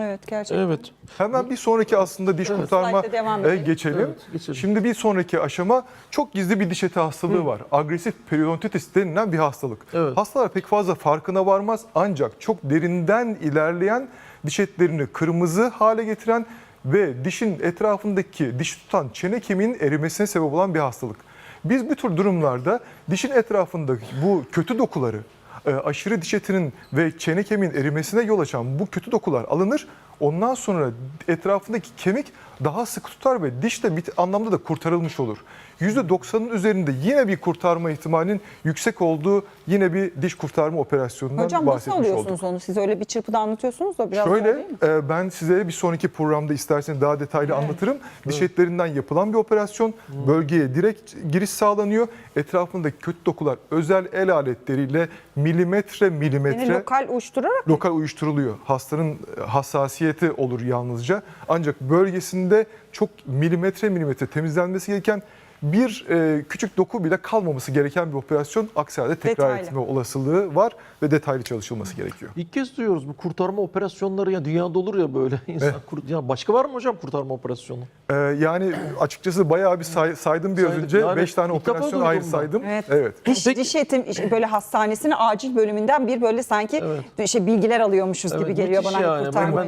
Evet gerçekten. Evet. Hemen bir sonraki aslında diş kurtarma Slide'de devam e, edelim. geçelim. Evet, geçelim. Şimdi bir sonraki aşama çok gizli bir diş eti hastalığı var. Agresif periodontitis denilen bir hastalık. Evet. Hastalar pek fazla farkına varmaz ancak çok derinden ilerleyen diş etlerini kırmızı hale getiren ve dişin etrafındaki diş tutan çene kemiğinin erimesine sebep olan bir hastalık. Biz bu tür durumlarda dişin etrafındaki bu kötü dokuları aşırı diş etinin ve çene kemiğin erimesine yol açan bu kötü dokular alınır. Ondan sonra etrafındaki kemik daha sıkı tutar ve diş de bir anlamda da kurtarılmış olur. %90'ın üzerinde yine bir kurtarma ihtimalinin yüksek olduğu yine bir diş kurtarma operasyonundan Hocam nasıl bahsetmiş alıyorsunuz olduk. onu? Siz öyle bir çırpıda anlatıyorsunuz da biraz Şöyle zor değil mi? e, ben size bir sonraki programda isterseniz daha detaylı anlatırım. Diş etlerinden yapılan bir operasyon. Bölgeye direkt giriş sağlanıyor. Etrafındaki kötü dokular özel el aletleriyle milimetre Yani milimetre lokal uyuşturarak lokal uyuşturuluyor. Hastanın e, hassasiyeti olur yalnızca. Ancak bölgesinde çok milimetre milimetre temizlenmesi gereken bir e, küçük doku bile kalmaması gereken bir operasyon. Aksi halde tekrar Detaylı. etme olasılığı var ve detaylı çalışılması gerekiyor. İlk kez duyuyoruz bu kurtarma operasyonları ya dünyada olur ya böyle insan kur- ya başka var mı hocam kurtarma operasyonu? Ee, yani açıkçası bayağı bir say- saydım biraz Saydık. önce. Yani 5 tane ilk defa operasyon ayrı ben. saydım. Evet. evet. Diş, Peki- diş etim böyle hastanesinin acil bölümünden bir böyle sanki Evet. şey bilgiler alıyormuşuz gibi Evet, geliyor müthiş bana yani. kurtarma. Ben- ben